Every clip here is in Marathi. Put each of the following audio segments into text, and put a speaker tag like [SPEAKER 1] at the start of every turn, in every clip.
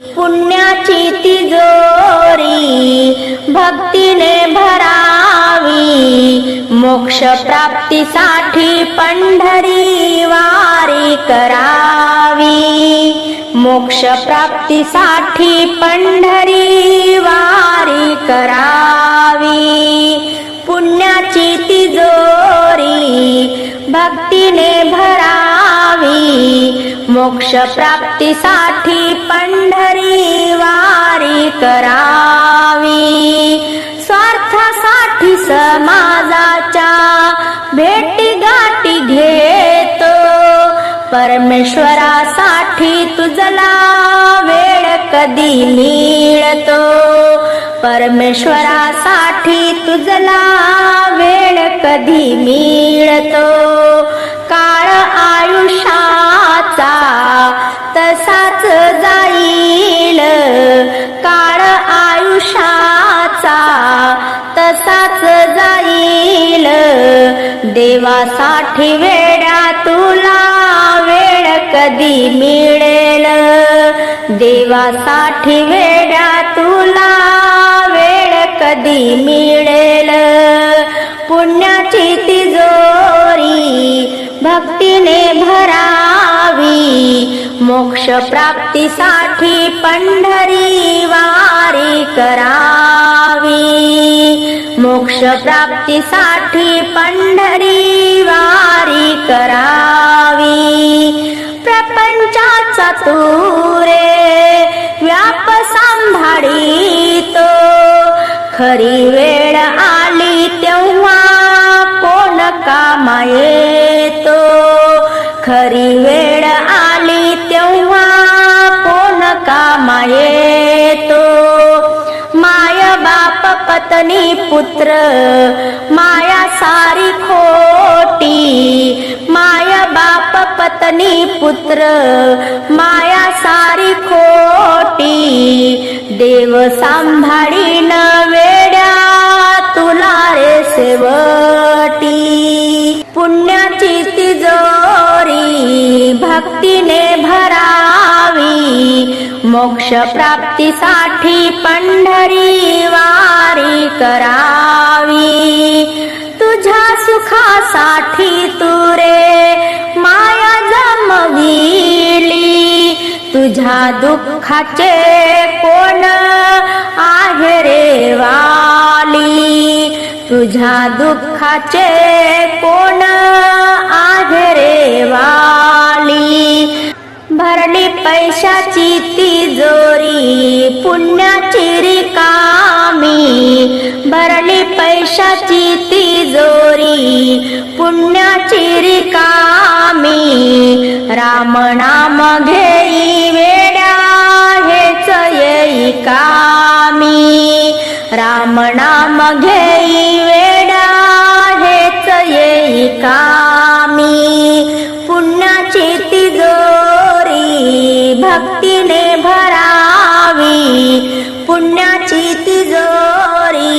[SPEAKER 1] पुण्याची तिजोरी भक्तीने भरावी मोक्ष प्राप्तीसाठी पंढरी वारी करावी. मोक्ष प्राप्तीसाठी पंढरी वारी करावी. पुण्याची तिजोरी भक्तीने मोक्ष प्राप्तीसाठी पंढरी वारी करावी. स्वार्थासाठी समाजाच्या भेटी गाठी घेतो. परमेश्वरासाठी तुझला वेळ कधी मिळतो? परमेश्वरासाठी तुझला वेळ कधी मिळतो? काळ आय देवासाठी वेड्या तुला वेळ कधी मिळेल? देवासाठी वेड्या तुला वेळ कधी मिळेल? पुण्याची तिजोरी भक्तीने भरावी. मोक्ष प्राप्तीसाठी पंढरी वा मोक्ष प्राप्तीसाठी पंढरी वारी करावी. प्रपंचाचा तुरे व्याप सांभाळीतो. खरी वेळ आली तेव्हा कोण कामा येतो खरी वेळ आली तेव्हा कोण कामा येतो माय बाप पत्नी पुत्र माया सारी खोटी माया बाप पत्नी पुत्र माया सारी खोटी देव सांभाळी नवे मोक्ष प्राप्तीसाठी पंढरी वारी करावी. तुझ्या सुखासाठी तुरे माया जमविली तुझ्या दुःखाचे कोण आहे रे वाली? तुझ्या दुःखाचे कोण आहे रे वाली? भरली पैशाची तिजोरी पुण्याची रिकामी. भरली पैशाची तिजोरी पुण्याची रिकामी. राम नाम घेई वेड्या हेच येई कामी. राम नाम घेई वेड्या हेच येई कामी. भक्तीने भरावी पुण्याची तिजोरी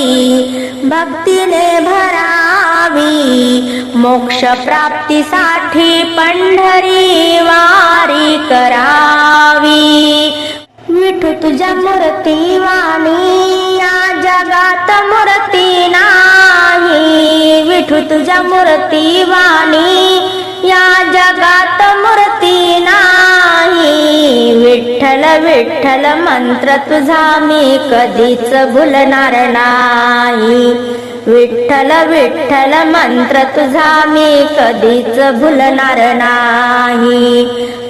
[SPEAKER 1] भक्तीने भरावी मोक्ष प्राप्तीसाठी पंढरी वारी करावी. विठू तुझ्या मूर्ती वाणी या जगात मूर्ती नाही. विठू तुझ्या मूर्ती वाणी या जगात मूर्ती नाही. विठ्ठल विठ्ठल मंत्र तुझा मी कधीच भुलणार नाही. विठ्ठल विठ्ठल मंत्र तुझा मी कधीच भुलणार नाही.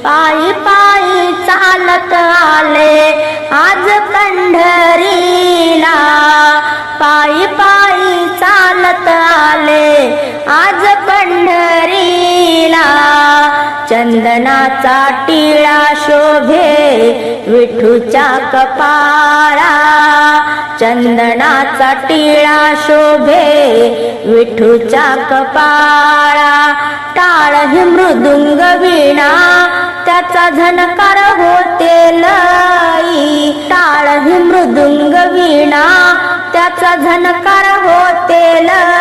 [SPEAKER 1] पायी पायी चालत आले आज पंढरीला. पायी पायी चालत आले आज पंढरीला. चंदनाचा टिळा शोभे विठूच्या कपाळा. चंदनाचा टिळा शोभे विठूच्या कपाळा. टाळ ही मृदुंग विणा त्याचा झनकार होते लई. टाळ ही मृदुंग विणा त्याचा झनकार होते लई.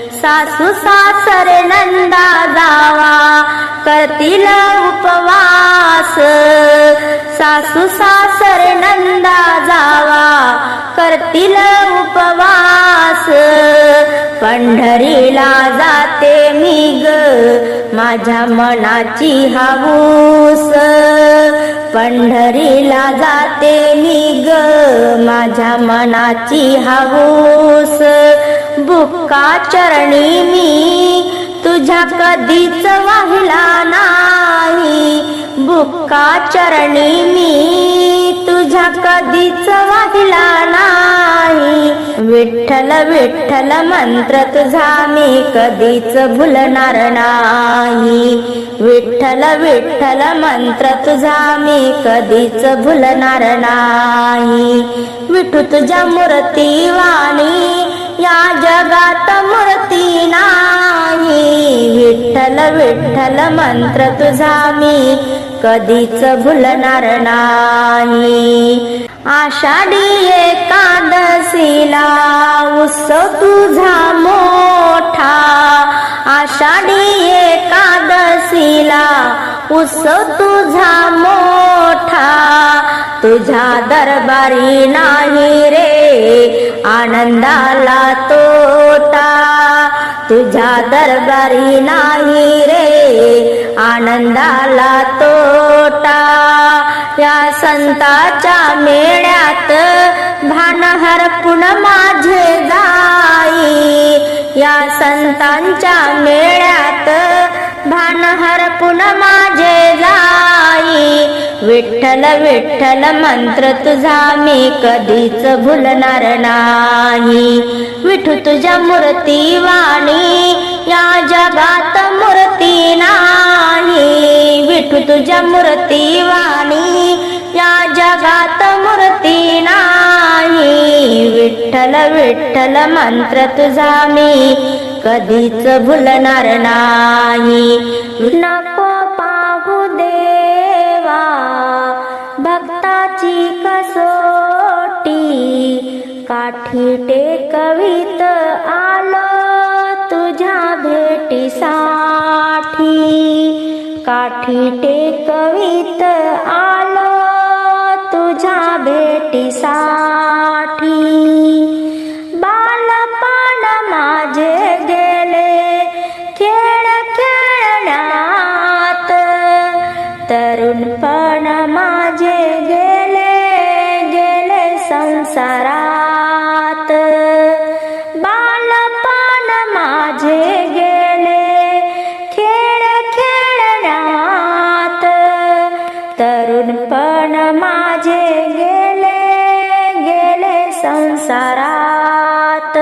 [SPEAKER 1] सासू सासरे नंदा जावा करतील उपवास. सासू सासरे नंदा जावा करतील उपवास. पंढरीला जाते मी ग माझ्या मनाची हाऊस. पंढरीला जाते मी ग माझ्या मनाची हाऊस. बुक्का चरणी मी. तुझ्या कधीच वाहिला नाही. बुक्का चरणी मी. तुझ्या कधीच वाहिला नाही. विठ्ठल विठ्ठल मंत्र तुझा मी कधीच भुलणार नाही. विठ्ठल विठ्ठल मंत्र तुझा मी कधीच भुलणार नाही. विठू तुझ्या मूर्ती वाणी. या जगात मूर्ती नाही. विठ्ठल विठ्ठल मंत्र तुझा मी कधीच भुलणार नाही. आषाढी एकादशीला उत्सव तुझा मोठा. आषाढी एकादशीला उत्सव तुझा मोठा. तुझ्या दरबारी नाही रे आनंदाला तोटा. तुझ्या दरबारी नाही रे आनंदाला तोटा. या संताच्या मेळ्यात भान हरपून माझे जाई. या संतांच्या मेळ्यात भान हरपून माझे जाई. विठ्ठल विठ्ठल मंत्र तुझा मी कधीच भुलणार नाही. विठू तुझ्या मूर्ती वाणी या जगात मूर्ती नाही. विठू तुझ्या मूर्ती वाणी. या जगात मूर्ती नाही. विठ्ठल विठ्ठल मंत्र तुझा मी कधीच भुलणार नाही. नको पाहू देवा भक्ताची कसोटी. काठी टेकवीत आलो काठी टेकवीत आलो तुझ्या भेटीसा तरुणपण माझे गेले गेले संसारात.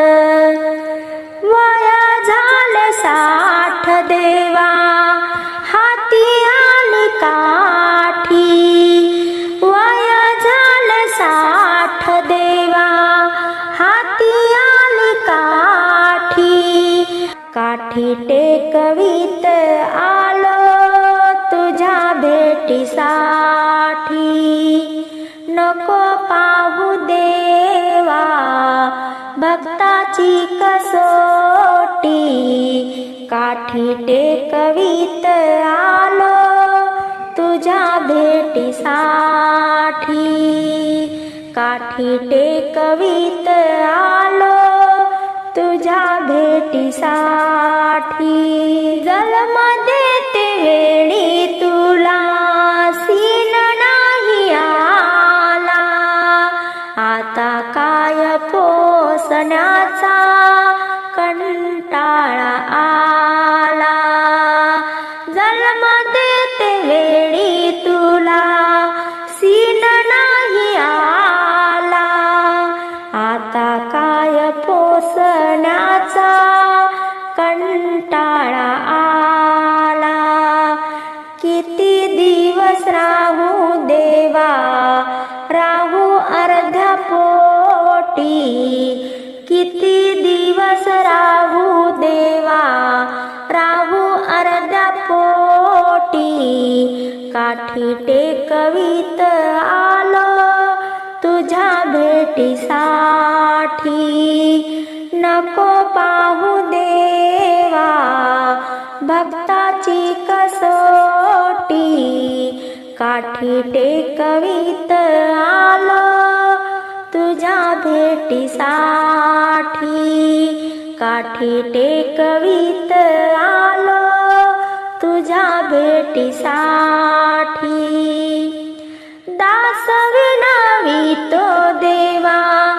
[SPEAKER 1] वया झाले साठ देवा हाती आली काठी. वया झाले साठ देवा हाती आली काठी. काठी टेकवीत काठी टेकवीत आलो तुझ्या भेटीसाठी. काठी टेकवीत आलो तुझ्या भेटीसाठी. जन्म देवा राहू देवा पोटी किती दिवस राहू देवा राहू अर्ध्या पोटी काठी टेकवीत आलो तुझ्या भेटीसाठी. नको पा टेकवीत आलो. तुझ्या भेटीसाठी काठी टेकवीत आलो. तुझ्या भेटीसाठी दास विनावितो देवा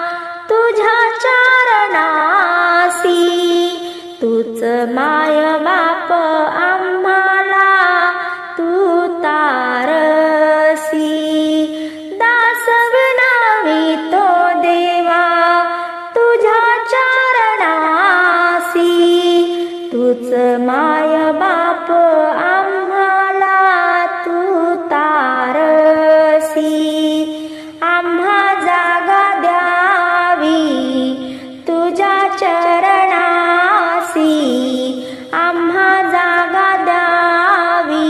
[SPEAKER 1] तुझ्या चरणासी तूच माय तूच माय बाप आम्हाला तू तारसी. आम्हा जागा द्यावी तुझ्या चरणासी. आम्हा जागा द्यावी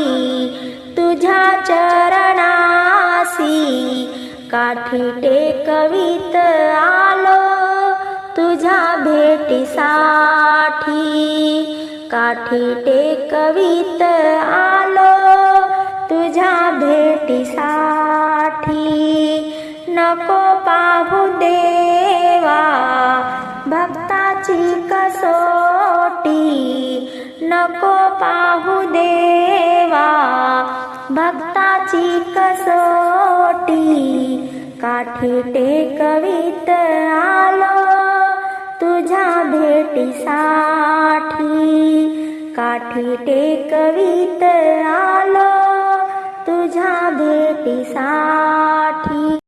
[SPEAKER 1] तुझ्या चरणासी. काठी टेकवीत आलो तुझ्या भेटीसाठी. काठी टेकवीत आलो. तुझ्या भेटीसाठी नको पाहू देवा. भक्ताची कसोटी नको पाहू देवा. भक्ताची कसोटी काठी टेकवीत आलो. तुझ्या भेटीसाठी काठी टेकवीत आलो. तुझ्या भेटीसाठी